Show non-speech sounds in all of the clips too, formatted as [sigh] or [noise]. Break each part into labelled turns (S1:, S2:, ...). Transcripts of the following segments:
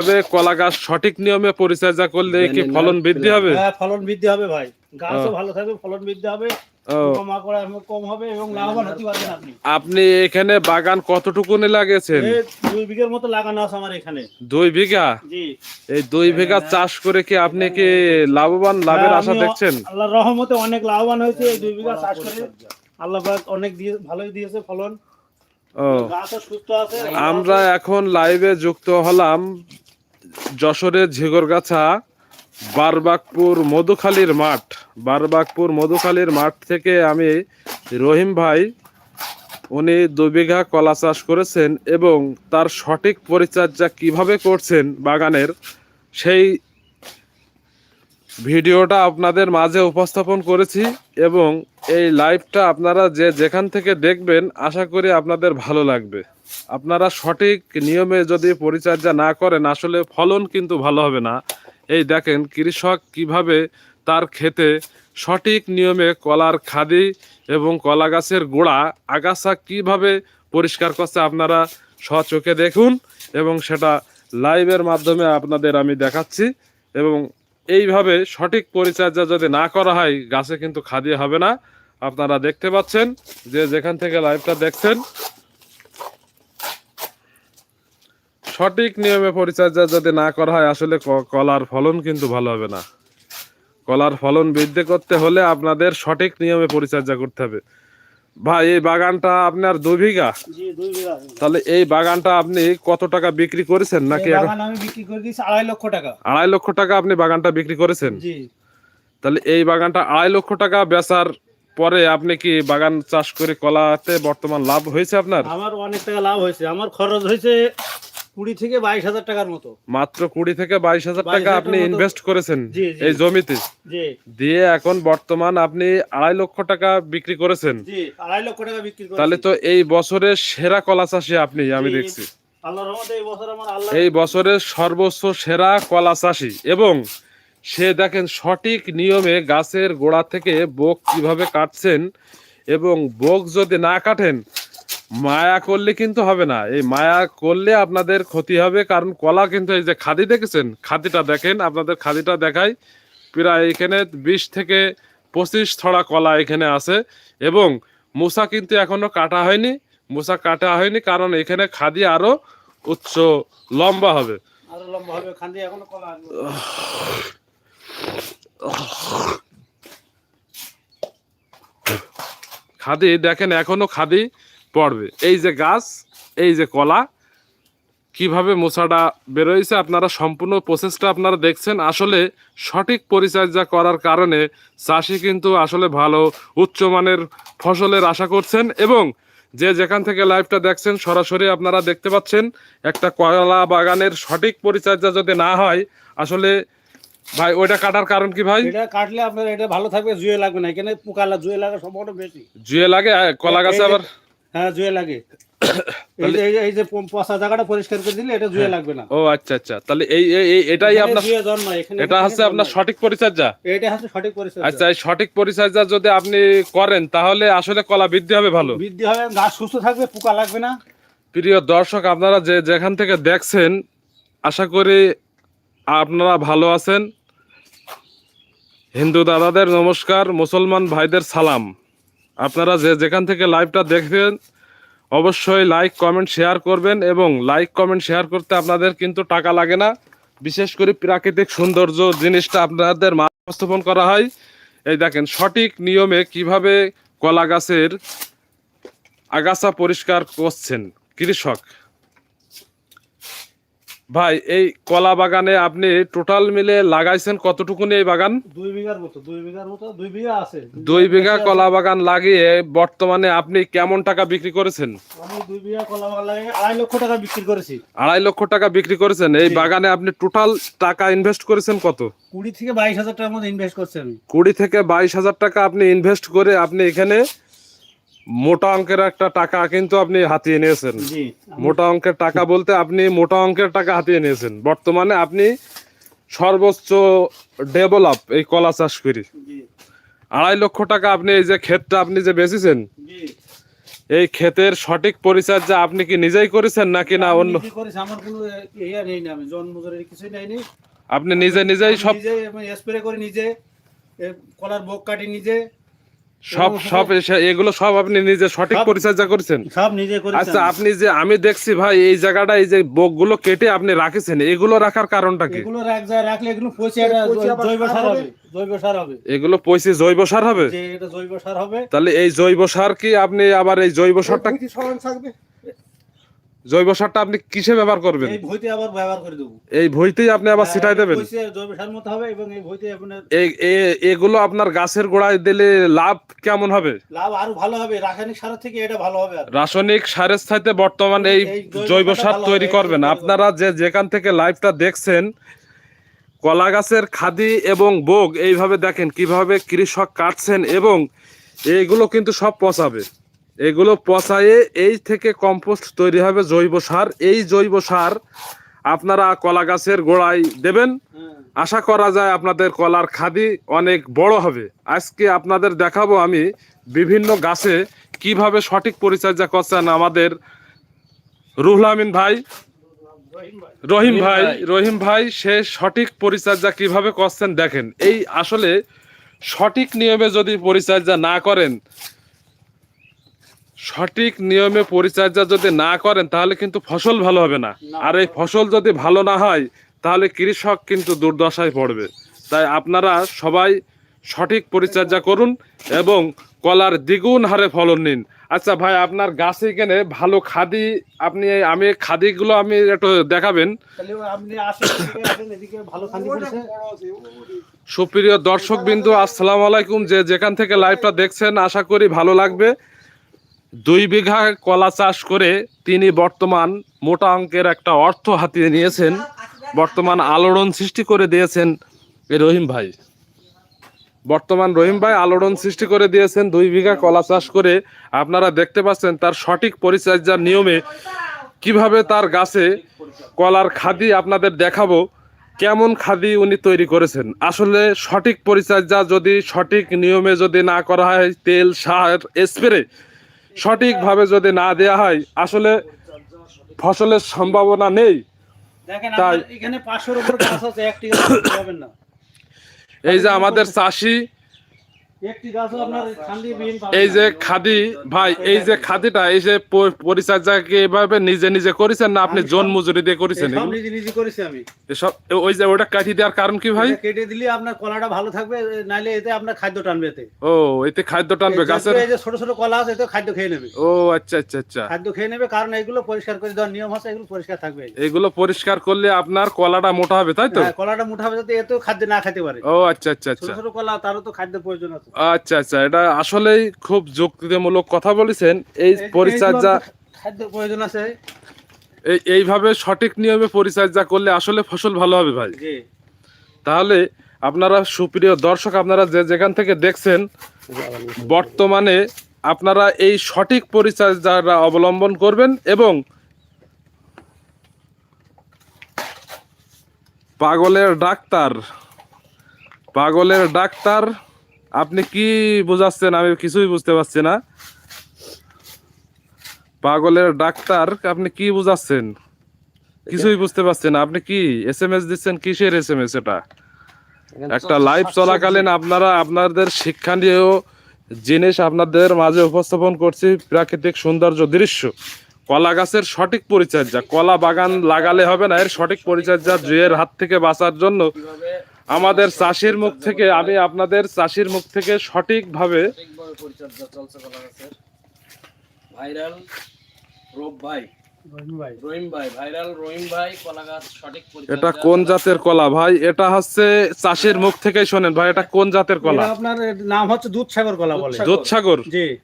S1: তবে কলা গাছ সঠিক নিয়মে পরিচর্যা করলে কি ফলন বৃদ্ধি হবে।
S2: হ্যাঁ ফলন বৃদ্ধি হবে ভাই। গাছও ভালো থাকবে ফলন বৃদ্ধি হবে।
S1: ও।
S2: পোকামাকড় এমন কম হবে এবং লাভবান হতে পারবেন আপনি।
S1: আপনি এখানে বাগান কতটুকু লাগিয়েছেন?
S2: এই দুই বিঘের মতো লাগানো আছে আমার এখানে।
S1: দুই বিঘা?
S2: জি।
S1: এই দুই বিঘা চাষ করে কি আপনি কি লাভবান লাভের
S2: হ্যাঁ,
S1: আশা দেখছেন?
S2: আল্লাহর রহমতে অনেক লাভবান হয়েছে এই দুই বিঘা চাষ করে। আল্লাহ অনেক দিয়ে ভালোই দিয়েছে ফলন।
S1: ও।
S2: গাছও সুস্থ আছে।
S1: আমরা এখন লাইভে যুক্ত হলাম। যশোরের ঝিগরগাছা, বারবাকপুর মধুখালীর মাঠ। বারবাকপুর মধুখালীর মাঠ থেকে আমি রহিম ভাই, উনি দু বিঘা কলা চাষ করেছেন এবং তার সঠিক পরিচর্যা কীভাবে করছেন বাগানের, সেই ভিডিওটা আপনাদের মাঝে উপস্থাপন করেছি এবং এই লাইভটা আপনারা যে যেখান থেকে দেখবেন, আশা করি আপনাদের ভালো লাগবে। আপনারা সঠিক নিয়মে যদি পরিচর্যা না করেন, আসলে ফলন কিন্তু ভালো হবে না। এই দেখেন কৃষক কীভাবে তার ক্ষেতে সঠিক নিয়মে কলার খাদি এবং কলা গাছের গোড়া, আগাছা কীভাবে পরিষ্কার করছে আপনারা সচোখে দেখুন এবং সেটা লাইভের মাধ্যমে আপনাদের আমি দেখাচ্ছি এবং এইভাবে সঠিক পরিচর্যা যদি না করা হয়, গাছে কিন্তু খাদি হবে না। আপনারা দেখতে পাচ্ছেন যে যেখান থেকে লাইভটা দেখছেন সঠিক নিয়মে পরিচর্যা যদি না করা হয় আসলে কলার ফলন কিন্তু ভালো হবে না। কলার ফলন বৃদ্ধি করতে হলে আপনাদের সঠিক নিয়মে পরিচর্যা করতে হবে। ভাই এই বাগানটা আপনার দু বিঘা?
S2: দুই বিঘা।
S1: তাহলে এই বাগানটা আপনি কত টাকা বিক্রি করেছেন নাকি
S2: এই
S1: এখন?
S2: বাগান আমি বিক্রি করে দিয়েছি আড়াই লক্ষ টাকা।
S1: আড়াই লক্ষ টাকা আপনি বাগানটা বিক্রি করেছেন? তাহলে এই বাগানটা আড়াই লক্ষ টাকা বেচার পরে আপনি কি বাগান চাষ করে কলাতে বর্তমান লাভ হয়েছে আপনার?
S2: আমার অনেক টাকা লাভ হয়েছে। আমার খরচ হয়েছে কুড়ি থেকে বাইশ হাজার টাকার মতো।
S1: মাত্র কুড়ি থেকে বাইশ হাজার টাকা আপনি ইনভেস্ট করেছেন। এই জমিতে। দিয়ে এখন বর্তমান আপনি আড়াই লক্ষ টাকা বিক্রি করেছেন।
S2: আড়াই লক্ষ টাকা বিক্রি
S1: তাহলে তো এই বছরের সেরা কলা চাষি আপনি আমি দেখছি।
S2: এই
S1: বছরের সর্বোচ্চ সেরা কলা চাষি। এবং সে দেখেন সঠিক নিয়মে গাছের গোড়া থেকে বোক কীভাবে কাটছেন এবং বোক যদি না কাটেন মায়া করলে কিন্তু হবে না। এই মায়া করলে আপনাদের ক্ষতি হবে কারণ কলা কিন্তু এই যে খাদি দেখেছেন? খাদিটা দেখেন আপনাদের খাদিটা দেখাই। প্রায় এখানে বিশ থেকে পঁচিশ ছড়া কলা এখানে আছে এবং মুসা কিন্তু এখনও কাটা হয়নি। মুসা কাটা হয়নি কারণ এখানে খাদি আরও উচ্চ লম্বা হবে। খাদি দেখেন এখনও খাদি পড়বে। এই যে গাছ এই যে কলা কীভাবে মোচাটা বেরোইছে আপনারা সম্পূর্ণ প্রসেসটা আপনারা দেখছেন। আসলে সঠিক পরিচর্যা করার কারণে চাষি কিন্তু আসলে ভালো উচ্চমানের ফসলের আশা করছেন এবং যে যেখান থেকে লাইভটা দেখছেন সরাসরি আপনারা দেখতে পাচ্ছেন একটা কলা বাগানের সঠিক পরিচর্যা যদি না হয় আসলে ভাই ওইটা কাটার কারণ কি ভাই?
S2: এটা কাটলে আপনার এটা ভালো থাকবে জুয়ে লাগবে না। এখানে পোকা জুয়ে লাগার সম্ভাবনা বেশি।
S1: জুয়ে লাগে কলা গাছে আবার
S2: হ্যাঁ জুয়ে লাগে। [coughs] এই যে- পচা জায়গাটা পরিষ্কার করে দিলে এটা জুয়ে লাগবে না।
S1: ও আচ্ছা আচ্ছা। তাহলে এই এটাই আপনার এটা হচ্ছে আপনার সঠিক পরিচর্যা?
S2: এটা হচ্ছে সঠিক পরিচর্যা।
S1: আচ্ছা এই সঠিক পরিচর্যা যদি আপনি করেন তাহলে আসলে কলা বৃদ্ধি হবে ভালো।
S2: বৃদ্ধি হবে গাছ সুস্থ থাকবে পোকা লাগবে না।
S1: প্রিয় দর্শক আপনারা যে যেখান থেকে দেখছেন আশা করি আপনারা ভালো আছেন। হিন্দু দাদাদের নমস্কার মুসলমান ভাইদের সালাম। আপনারা যে যেখান থেকে লাইভটা দেখবেন অবশ্যই লাইক কমেন্ট শেয়ার করবেন এবং লাইক কমেন্ট শেয়ার করতে আপনাদের কিন্তু টাকা লাগে না। বিশেষ করে প্রাকৃতিক সৌন্দর্য জিনিসটা আপনাদের উপস্থাপন করা হয়। এই দেখেন, সঠিক নিয়মে কীভাবে কলা গাছের আগাছা পরিষ্কার করছেন কৃষক। ভাই এই কলা বাগানে আপনি টোটাল মিলে লাগাইছেন কতটুকুনি এই বাগান?
S2: দুই বিঘার মতো দুই বিঘার মতো দুই বিঘা আছে।
S1: দুই বিঘা কলা বাগান লাগিয়ে বর্তমানে আপনি কেমন টাকা বিক্রি করেছেন?
S2: আমি দুই বিঘা কলা বাগান লাগিয়ে আড়াই লক্ষ টাকা বিক্রি করেছি।
S1: আড়াই লক্ষ টাকা বিক্রি করেছেন। এই বাগানে আপনি টোটাল টাকা ইনভেস্ট করেছেন কত?
S2: কুড়ি থেকে বাইশ হাজার টাকার মতো ইনভেস্ট করছি আমি।
S1: কুড়ি থেকে বাইশ হাজার টাকা আপনি ইনভেস্ট করে আপনি এখানে মোটা অঙ্কের একটা টাকা কিন্তু আপনি হাতিয়ে নিয়েছেন। মোটা অঙ্কের টাকা বলতে আপনি মোটা অঙ্কের টাকা হাতিয়ে নিয়েছেন। বর্তমানে আপনি সর্বোচ্চ ডেভেলপ এই কলা চাষ করি। আড়াই লক্ষ টাকা আপনি এই যে ক্ষেতটা আপনি যে বেচেছেন এই ক্ষেতের সঠিক পরিচর্যা আপনি কি নিজেই করেছেন নাকি না অন্য
S2: ইয়া
S1: আপনি নিজে নিজেই সব
S2: স্প্রে করে নিজে কলার বোক কাটি নিজে
S1: সব সব এসে- এগুলো সব আপনি নিজে সঠিক পরিচর্যা করেছেন?
S2: সব নিজে করেছেন।
S1: আচ্ছা আপনি যে আমি দেখছি ভাই এই জায়গাটা এই যে বকগুলো কেটে আপনি রাখেছেন এগুলো রাখার কারণটা কি?
S2: এগুলো রাখ যায় রাখলে এগুলো পচে জৈব
S3: সার হবে।
S2: জৈব সার হবে।
S1: এগুলো পচে জৈব সার হবে?
S2: যে এটা জৈব সার হবে।
S1: তাহলে এই জৈব সার কি আপনি আবার এই জৈব সারটা
S3: কি সমান থাকবে।
S1: জৈব সারটা আপনি কিসে ব্যবহার করবেন?
S2: এই ভইতে আবার ব্যবহার করে দেবো।
S1: এই ভইতেই আপনি আবার ছিটাই দেবেন।
S2: জৈব সার মতো হবে এবং এই ভইতে আপনার
S1: এই এগুলো আপনার গাছের গোড়ায় দিলে লাভ কেমন হবে?
S2: লাভ আরও ভালো হবে রাসায়নিক সারের থেকে এটা ভালো হবে
S1: রাসায়নিক সারের চাইতে বর্তমান এই
S2: জৈব
S1: সার তৈরি করবেন। আপনারা যে যেখান থেকে লাইভটা দেখছেন কলা গাছের খাদি এবং বোগ এইভাবে দেখেন কীভাবে কৃষক কাটছেন এবং এইগুলো কিন্তু সব পচাবে। এগুলো পচায়ে এই থেকে কম্পোস্ট তৈরি হবে জৈব সার। এই জৈব সার আপনারা কলা গাছের গোড়ায় দেবেন। আশা করা যায় আপনাদের কলার খাদি অনেক বড় হবে। আজকে আপনাদের দেখাবো আমি বিভিন্ন গাছে কীভাবে সঠিক পরিচর্যা করছেন আমাদের রুহুল আমিন ভাই। রহিম ভাই রহিম ভাই, সে সঠিক পরিচর্যা কীভাবে করছেন দেখেন। এই আসলে সঠিক নিয়মে যদি পরিচর্যা না করেন সঠিক নিয়মে পরিচর্যা যদি না করেন তাহলে কিন্তু ফসল ভালো হবে না। আর এই ফসল যদি ভালো না হয় তাহলে কৃষক কিন্তু দুর্দশায় পড়বে। তাই আপনারা সবাই সঠিক পরিচর্যা করুন এবং কলার দ্বিগুণ হারে ফলন নিন। আচ্ছা ভাই আপনার গাছে কেনে ভালো খাদি আপনি আমি খাদিগুলো আমি একটু দেখাবেন। সুপ্রিয় দর্শক বিন্দু আসসালামু আলাইকুম। যে যেখান থেকে লাইভটা দেখছেন আশা করি ভালো লাগবে। দুই বিঘা কলা চাষ করে তিনি বর্তমান মোটা অঙ্কের একটা অর্থ হাতিয়ে নিয়েছেন। বর্তমান আলোড়ন সৃষ্টি করে দিয়েছেন রহিম ভাই। বর্তমান রহিম ভাই আলোড়ন সৃষ্টি করে দিয়েছেন, দুই বিঘা কলা চাষ করে। আপনারা দেখতে পাচ্ছেন তার সঠিক পরিচর্যার নিয়মে কীভাবে তার গাছে কলার খাদি আপনাদের দেখাবো, কেমন খাদি উনি তৈরি করেছেন। আসলে সঠিক পরিচর্যা যদি সঠিক নিয়মে যদি না করা হয়, তেল, সার, স্প্রে সঠিকভাবে যদি না দেয়া হয় আসলে ফসলের সম্ভাবনা নেই। তাই-
S2: এখানে পাঁচশোর উপর গাছ আছে একটি না।
S1: এই যে আমাদের চাষি এই যে খাদি ভাই এই যে খাদিটা এই যে প- পরিচর্যা কি এভাবে নিজে নিজে করেছেন না আপনি জন মজুরি দিয়ে করেছেন?
S2: নিজে নিজে করেছি আমি।
S1: ওই যে ওটা কাটি দেওয়ার কারণ কি ভাই?
S2: কেটে দিলে আপনার কলাটা ভালো থাকবে নাইলে এতে আপনার খাদ্য টানবে এতে।
S1: ও এতে খাদ্য টানবে গাছের
S2: এই যে ছোট ছোট কলা আছে এতে খাদ্য খেয়ে নেবে।
S1: ও আচ্ছা আচ্ছা আচ্ছা।
S2: খাদ্য খেয়ে নেবে কারণ এগুলো পরিষ্কার করে দেওয়ার নিয়ম আছে এগুলো পরিষ্কার থাকবে।
S1: এগুলো পরিষ্কার করলে আপনার কলাটা মোটা হবে তাই তো?
S2: হ্যাঁ, কলাটা মুঠা হবে যাতে এতেও খাদ্য না খেতে পারে।
S1: ও আচ্ছা আচ্ছা
S2: ছোট
S1: আচ্ছা।
S2: ছোট কলা তারও তো খাদ্য প্রয়োজন আছে।
S1: আচ্ছা আচ্ছা এটা আসলেই খুব যুক্তিমূলক কথা বলেছেন। এই পরিচর্যা
S2: খাদ্য প্রয়োজন আছে।
S1: এই এইভাবে সঠিক নিয়মে পরিচর্যা করলে আসলে ফসল ভালো হবে ভাই। তাহলে আপনারা সুপ্রিয় দর্শক আপনারা যে যেখান থেকে দেখছেন বর্তমানে আপনারা এই সঠিক পরিচর্যা অবলম্বন করবেন এবং পাগলের ডাক্তার পাগলের ডাক্তার আপনি কি বোঝাচ্ছেন? আমি কিছুই বুঝতে পারছি না। পাগলের ডাক্তার আপনি কি বোঝাচ্ছেন? কিছুই বুঝতে পারছেন আপনি কি এস এম এস দিচ্ছেন? কিসের এস এম এস এটা? একটা লাইভ চলাকালীন আপনারা আপনাদের শিক্ষণীয় জিনিস আপনাদের মাঝে উপস্থাপন করছি। প্রাকৃতিক সৌন্দর্য দৃশ্য। কলা গাছের সঠিক পরিচর্যা। কলা বাগান লাগালে হবে না। এর সঠিক পরিচর্যা জুয়ের হাত থেকে বাঁচার জন্য আমাদের চাষির মুখ থেকে আমি আপনাদের চাষির মুখ থেকে সঠিকভাবে
S4: ভাইরাল রোগ ভাই
S2: রহিম ভাই।
S4: রহিম ভাই ভাইরাল রহিম ভাই কলা গাছ সঠিক পরিচর্যা।
S1: এটা কোন জাতের কলা ভাই? এটা হচ্ছে চাষির মুখ থেকেই শোনেন ভাই এটা কোন জাতের কলা?
S2: আপনার নাম হচ্ছে দুধ সাগর কলা বলে।
S1: দুধসাগর?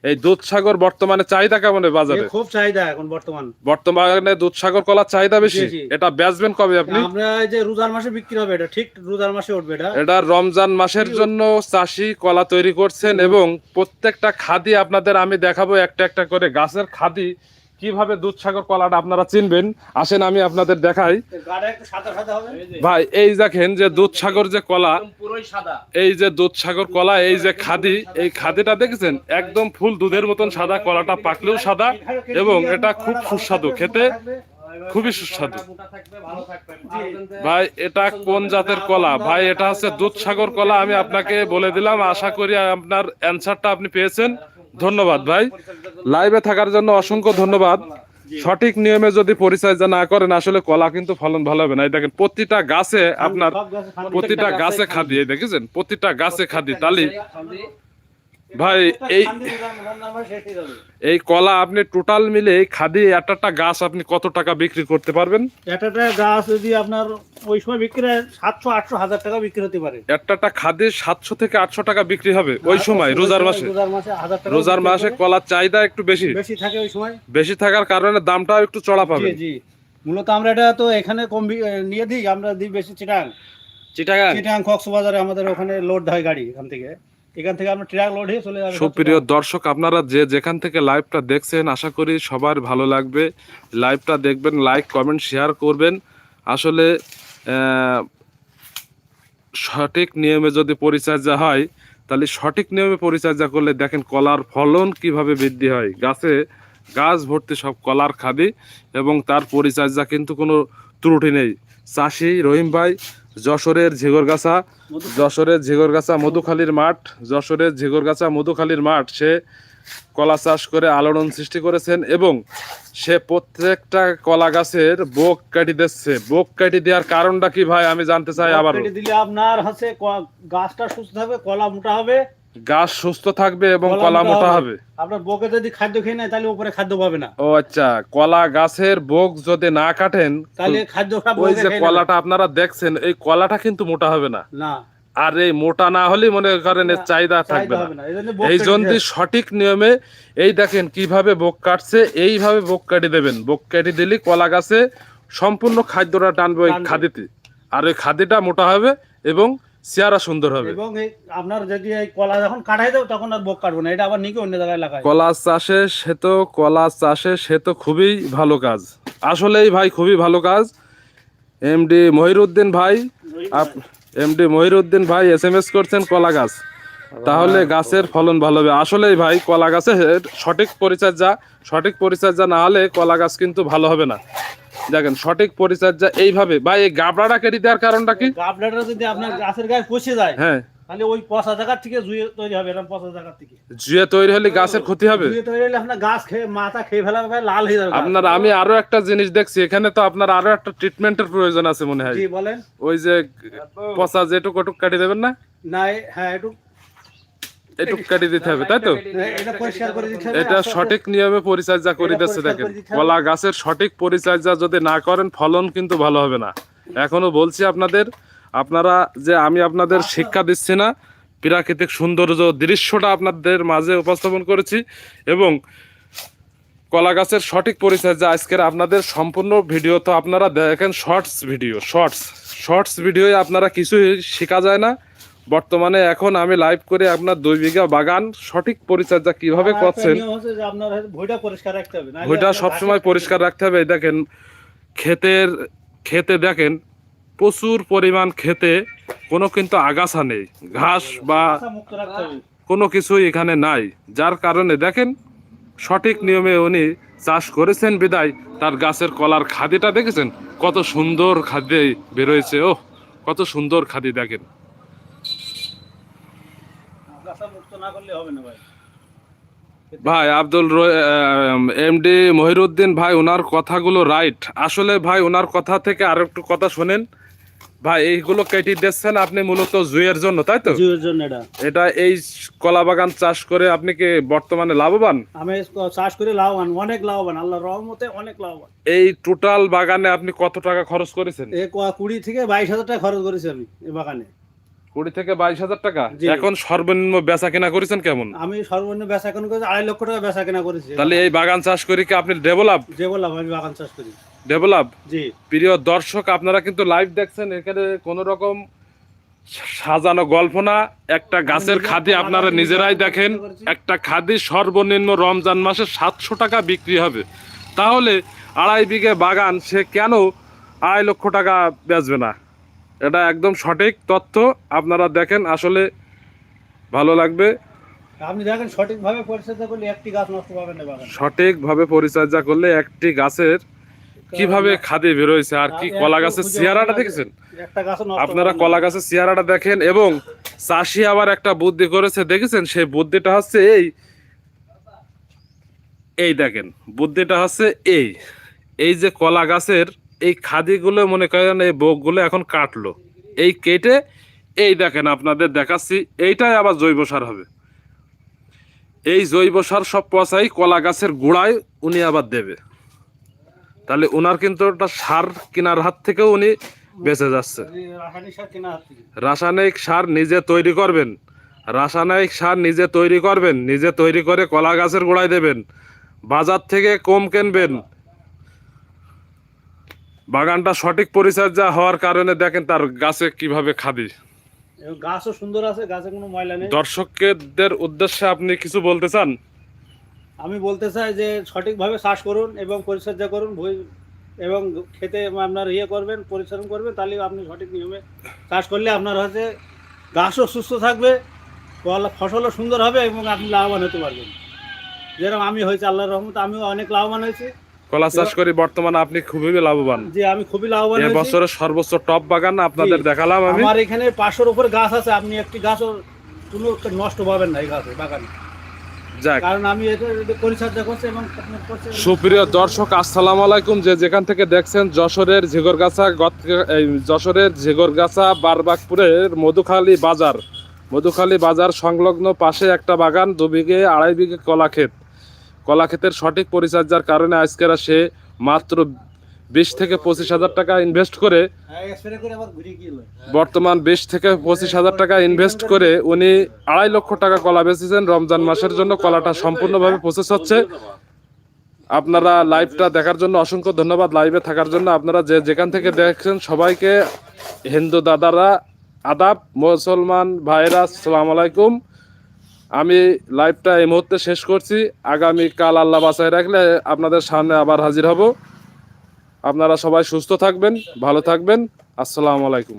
S1: এই দুধসাগর বর্তমানে চাহিদা কেমন বাজারে?
S2: খুব চাহিদা এখন বর্তমান।
S1: বর্তমানে দুধসাগর কলার চাহিদা বেশি। এটা বেচবেন কবে আপনি?
S2: আমরা এই যে রোজার মাসে বিক্রি হবে এটা ঠিক রোজার মাসে উঠবে এটা।
S1: এটা রমজান মাসের জন্য চাষি কলা তৈরি করছেন এবং প্রত্যেকটা খাদি আপনাদের আমি দেখাবো একটা একটা করে গাছের খাদি কীভাবে দুধসাগর কলাটা আপনারা চিনবেন? আসেন আমি আপনাদের দেখাই। ভাই এই দেখেন যে দুধসাগর যে কলা
S4: একদম পুরোই সাদা।
S1: এই যে দুধসাগর কলা এই যে খাদি এই খাদিটা দেখেছেন? একদম ফুল দুধের মতন সাদা কলাটা পাকলেও সাদা এবং এটা খুব সুস্বাদু। খেতে খুবই সুস্বাদু। ভাই এটা কোন জাতের কলা? ভাই এটা হচ্ছে দুধসাগর কলা আমি আপনাকে বলে দিলাম। আশা করি আপনার অ্যান্সারটা আপনি পেয়েছেন। ধন্যবাদ ভাই। লাইভে থাকার জন্য অসংখ্য ধন্যবাদ। সঠিক নিয়মে যদি পরিচর্যা না করেন আসলে কলা কিন্তু ফলন ভালো হবে না। এই দেখেন প্রতিটা গাছে আপনার প্রতিটা গাছে খাদি এই দেখেছেন? প্রতিটা গাছে খাদি তালি। ভাই এই। এই কলা আপনি টোটাল মিলে খাদি একটা একটা গাছ আপনি কত টাকা বিক্রি করতে পারবেন?
S2: একটা একটা গাছ যদি আপনার ওই সময় বিক্রি হয় সাতশো আটশো হাজার টাকা বিক্রি হতে পারে।
S1: একটা খাদি সাতশো থেকে আটশো টাকা বিক্রি হবে ওই সময় রোজার মাসে।
S2: রোজার মাসে হাজার টাকা
S1: রোজার মাসে
S2: করে।
S1: কলার চাহিদা একটু বেশি।
S2: বেশি থাকে ওই সময়।
S1: বেশি থাকার কারণে দামটাও একটু চড়া
S2: জি
S1: পাবেন।
S2: জি। মূলত আমরা এটা তো এখানে কম নিয়ে দিই আমরা দিই বেশি চিটাং
S4: চিটাগাং?
S2: চিটাং কক্সবাজারে আমাদের ওখানে লোড হয় গাড়ি এখান থেকে। এখান থেকে আমরা ট্রাক লোড হয়ে চলে যাবে
S1: সুপ্রিয় দর্শক, আপনারা যে যেখান থেকে লাইভটা দেখছেন, আশা করি সবার ভালো লাগবে। লাইভটা দেখবেন লাইক কমেন্ট শেয়ার করবেন। আসলে সঠিক নিয়মে যদি পরিচর্যা হয়, তাহলে সঠিক নিয়মে পরিচর্যা করলে দেখেন কলার ফলন কীভাবে বৃদ্ধি হয়। গাছে গাছ ভর্তি সব কলার খাদি এবং তার পরিচর্যা কিন্তু কোনো ত্রুটি নেই। চাষি রহিম ভাই যশোরের ঝিগরগাছা যশোরের ঝিগরগাছা মধুখালীর মাঠ যশোরের ঝিগরগাছা মধুখালীর মাঠ সে কলা চাষ করে আলোড়ন সৃষ্টি করেছেন এবং সে প্রত্যেকটা কলা গাছের বোক কাটি দিচ্ছে। বোক কাটি দেওয়ার কারণটা কি ভাই? আমি জানতে চাই আবার
S2: দিলে আপনার হচ্ছে গাছটা সুস্থ থাকবে কলা মোটা হবে।
S1: গাছ সুস্থ থাকবে এবং
S2: কলা মোটা হবে। আপনার বকে যদি খাদ্য খেয়ে নেয় তাহলে উপরে খাদ্য পাবে না।
S1: ও আচ্ছা কলা গাছের বোক যদি না কাটেন
S2: তাহলে খাদ্য
S1: ওই যে কলাটা আপনারা দেখছেন এই কলাটা কিন্তু মোটা হবে না।
S2: না।
S1: আর এই মোটা না হলেই মনে করেন এর চাহিদা থাকবে না।
S2: এই জন্য
S1: সঠিক নিয়মে এই দেখেন কীভাবে বোক কাটছে এইভাবে বোক কাটি দেবেন। বোক কাটি দিলে কলা গাছে সম্পূর্ণ খাদ্যটা টানবে ওই খাদিতে। আর ওই খাদিটা মোটা হবে এবং চেহারা সুন্দর হবে।
S2: এবং আপনার যদি এই কলা যখন কাটাই তখন আর বক কাটবো না। এটা আবার নিকে অন্য জায়গায় লাগায়
S1: কলা চাষে সে তো কলা চাষে সে তো খুবই ভালো কাজ। আসলেই ভাই খুবই ভালো কাজ। এমডি মহিরুদ্দিন ভাই এমডি মহিরুদ্দিন ভাই এস এম এস করছেন কলা গাছ। তাহলে গাছের ফলন ভালো হবে। আসলেই ভাই কলা গাছের সঠিক পরিচর্যা সঠিক পরিচর্যা না হলে কলা গাছ কিন্তু ভালো হবে না। দেখেন সঠিক পরিচর্যা এইভাবে। ভাই এই গাবড়াটা কেটে দেওয়ার কারণটা কি?
S2: গাবলাটা যদি আপনার গাছের গায়ে পচে যায়
S1: হ্যাঁ।
S2: তাহলে ওই পচা জায়গার থেকে জুয়ে তৈরি হবে এরকম পচা জায়গার থেকে।
S1: জুয়ে তৈরি হলে গাছের ক্ষতি হবে?
S2: জুয়ে তৈরি হলে আপনার গাছ খেয়ে মাথা খেয়ে ফেলা হবে লাল হয়ে যাবে
S1: আপনার আমি আরও একটা জিনিস দেখছি এখানে তো আপনার আরও একটা ট্রিটমেন্টের প্রয়োজন আছে মনে হয়।
S2: বলেন।
S1: ওই যে পচা যেটুক ওটুক কাটি দেবেন না?
S2: হ্যাঁ একটু
S1: কাটি দিতে হবে তাই তো?
S2: হ্যাঁ, এটা
S1: সঠিক নিয়মে পরিচর্যা করে দিচ্ছে দেখেন। কলা গাছের সঠিক পরিচর্যা যদি না করেন ফলন কিন্তু ভালো হবে না। এখনও বলছি আপনাদের আপনারা যে আমি আপনাদের শিক্ষা দিচ্ছি না প্রাকৃতিক সৌন্দর্য দৃশ্যটা আপনাদের মাঝে উপস্থাপন করেছি এবং কলা গাছের সঠিক পরিচর্যা আজকের আপনাদের সম্পূর্ণ ভিডিও তো আপনারা দেখেন শর্টস ভিডিও শর্টস। শর্টস ভিডিওয়ে আপনারা কিছুই শেখা যায় না। বর্তমানে এখন আমি লাইভ করে আপনার দুই বিঘা বাগান সঠিক পরিচর্যা কীভাবে করছেন?
S2: ভুঁইটা
S1: সবসময় পরিষ্কার রাখতে হবে। দেখেন ক্ষেতের খেতে দেখেন প্রচুর পরিমাণ খেতে কোনো কিন্তু আগাছা নেই। ঘাস বা কোনো কিছুই এখানে নাই। যার কারণে দেখেন সঠিক নিয়মে উনি চাষ করেছেন বিদায়। তার গাছের কলার খাদিটা দেখেছেন? কত সুন্দর খাদ্যে বেরোয়েছে ও কত সুন্দর খাদি দেখেন।
S2: মুক্ত না করলে হবে না ভাই।
S1: ভাই আব্দুল এমডি মহিরুদ্দিন ভাই ওনার কথাগুলো রাইট আসলে ভাই ওনার কথা থেকে আর একটু কথা শোনেন। ভাই এইগুলো কেটে দিচ্ছেন আপনি মূলত জুয়ের জন্য তাই তো?
S2: জিওর জন্য এটা।
S1: এটা এই কলা বাগান চাষ করে আপনি কি বর্তমানে লাভবান?
S2: আমি চাষ করে লাভবান অনেক লাভবান আল্লাহ রহমতে অনেক লাভবান।
S1: এই টোটাল বাগানে আপনি কত টাকা খরচ করেছেন?
S2: এ ক- কুড়ি থেকে বাইশ হাজার টাকা খরচ করেছি আমি এই বাগানে।
S1: কুড়ি থেকে বাইশ হাজার টাকা। এখন সর্বনিম্ন বেচা কেনা করেছেন কেমন?
S2: আমি সর্বনিম্ন বেচা কেন করেছি আড়াই লক্ষ টাকা বেচা কেনা করেছি।
S1: তাহলে এই বাগান চাষ করে কি আপনি ডেভেলপ?
S2: বললাম আমি বাগান চাষ করি।
S1: ডেভেলপ?
S2: জি।
S1: প্রিয় দর্শক আপনারা কিন্তু লাইভ দেখছেন এখানে কোনো রকম সাজানো গল্প না। একটা গাছের খাদি আপনারা নিজেরাই দেখেন একটা খাদি সর্বনিম্ন রমজান মাসে সাতশো টাকা বিক্রি হবে। তাহলে আড়াই বিঘে বাগান সে কেন আড়াই লক্ষ টাকা বেচবে না? এটা একদম সঠিক তথ্য। আপনারা দেখেন আসলে ভালো লাগবে।
S2: আপনি দেখেন সঠিকভাবে পরিচর্যা করলে একটি গাছ নষ্ট পাবেন না বাগান।
S1: সঠিকভাবে পরিচর্যা করলে একটি গাছের কীভাবে খাদে বেরোয়েছে আর কি কলা গাছের চেহারাটা দেখেছেন? আপনারা কলা গাছের চেহারাটা দেখেন এবং চাষি আবার একটা বুদ্ধি করেছে দেখেছেন? সেই বুদ্ধিটা হচ্ছে এই। এই দেখেন বুদ্ধিটা হচ্ছে এই। এই যে কলা গাছের এই খাদিগুলো মনে করেন এই বোকগুলো এখন কাটলো। এই কেটে এই দেখেন আপনাদের দেখাচ্ছি, এইটাই আবার জৈব সার হবে। এই জৈব সার সব পচাই কলা গাছের গোড়ায় উনি আবার দেবে। তাহলে ওনার কিন্তু ওটা সার কেনার হাত থেকেও উনি বেঁচে যাচ্ছে।
S2: রাসায়নিক সার কেনা
S1: রাসায়নিক সার নিজে তৈরি করবেন। রাসায়নিক সার নিজে তৈরি করবেন, নিজে তৈরি করে কলা গাছের গোড়ায় দেবেন। বাজার থেকে কম কিনবেন। বাগানটা সঠিক পরিচর্যা হওয়ার কারণে দেখেন তার গাছে কীভাবে
S2: এবং গাছও সুন্দর আছে গাছে কোনো ময়লা নেই।
S1: দর্শকদের উদ্দেশ্যে আপনি কিছু বলতে চান?
S2: আমি বলতে চাই যে সঠিকভাবে চাষ করুন এবং পরিচর্যা করুন ভুই- এবং খেতে আপনার ইয়ে করবেন পরিশ্রম করবেন তাহলে আপনি সঠিক নিয়মে চাষ করলে আপনার হচ্ছে গাছও সুস্থ থাকবে ফসলও সুন্দর হবে এবং আপনি লাভবান হতে পারবেন। যেরকম আমি হয়েছি আল্লাহর রহমত আমিও অনেক লাভবান হয়েছি।
S1: কলা চাষ করে বর্তমানে আপনি খুবই লাভবান।
S2: যে আমি খুবই লাভবান
S1: এ
S2: হয়েছি।
S1: বছরের সর্বোচ্চ টপ বাগান আপনাদের
S2: জি।
S1: দেখালাম আমি।
S2: আমার এখানে পাঁচশোর উপর গাছ আছে আপনি একটি গাছও কোনো নষ্ট পাবেন না এই গাছে বাগানে। কারণ আমি এটা এটা পরিচর্যা করছি এবং
S1: সুপ্রিয় দর্শক আসসালামু আলাইকুম। যে যেখান থেকে দেখছেন যশোরের ঝিগরগাছা গত- এই যশোরের ঝিগরগাছা বারবাগপুরের মধুখালী বাজার। মধুখালী বাজার সংলগ্ন পাশে একটা বাগান দু বিঘে আড়াই বিঘে কলা ক্ষেত কলা ক্ষেতের সঠিক পরিচর্যার কারণে আজকের সে মাত্র বিশ থেকে পঁচিশ হাজার টাকা ইনভেস্ট করে বর্তমান বিশ থেকে পঁচিশ হাজার টাকা ইনভেস্ট করে উনি আড়াই লক্ষ টাকা কলা বেচেছেন। রমজান মাসের জন্য কলাটা সম্পূর্ণভাবে প্রসেস হচ্ছে। আপনারা লাইভটা দেখার জন্য অসংখ্য ধন্যবাদ। লাইভে থাকার জন্য আপনারা যে যেখান থেকে দেখছেন সবাইকে হিন্দু দাদারা, আদাব, মুসলমান ভাইরা সালাম আলাইকুম। আমি লাইভটা এই মুহূর্তে শেষ করছি। আগামী কাল আল্লাহ বাসায় রাখলে আপনাদের সামনে আবার হাজির হব। আপনারা সবাই সুস্থ থাকবেন, ভালো থাকবেন। আসসালামু আলাইকুম।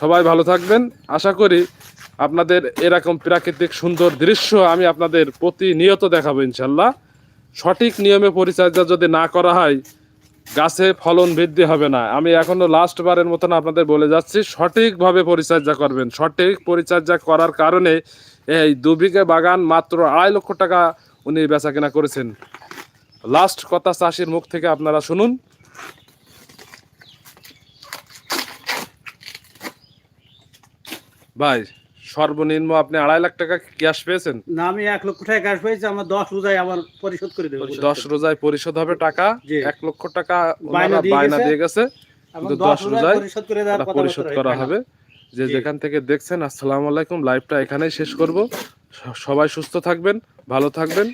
S1: সবাই ভালো থাকবেন। আশা করি আপনাদের এরকম প্রাকৃতিক সুন্দর দৃশ্য আমি আপনাদের প্রতিনিয়ত দেখাবো ইনশাল্লাহ সঠিক নিয়মে পরিচর্যা যদি না করা হয়, গাছে ফলন বৃদ্ধি হবে না। আমি এখনও লাস্ট বারের মতন আপনাদের বলে যাচ্ছি, সঠিকভাবে পরিচর্যা করবেন। সঠিক পরিচর্যা করার কারণে এই দু বিঘে বাগান মাত্র আড়াই লক্ষ টাকা উনি বেচা কেনা করেছেন। লাস্ট কথা চাষির মুখ থেকে আপনারা শুনুন। ভাই সর্বনিম্ন আপনি আড়াই লাখ টাকা ক্যাশ পেয়েছেন?
S2: না আমি এক লক্ষ টাকা ক্যাশ পেয়েছি আমার দশ রোজায় আমার পরিশোধ করে দেবো।
S1: দশ রোজায় পরিশোধ হবে টাকা এক লক্ষ টাকা
S2: বায়না দিয়ে গেছে। দশ রোজায় পরিশোধ করা
S1: হবে। যে যেখান থেকে দেখছেন আসসালামু আলাইকুম লাইভটা এখানেই শেষ করব। সবাই সুস্থ থাকবেন ভালো থাকবেন।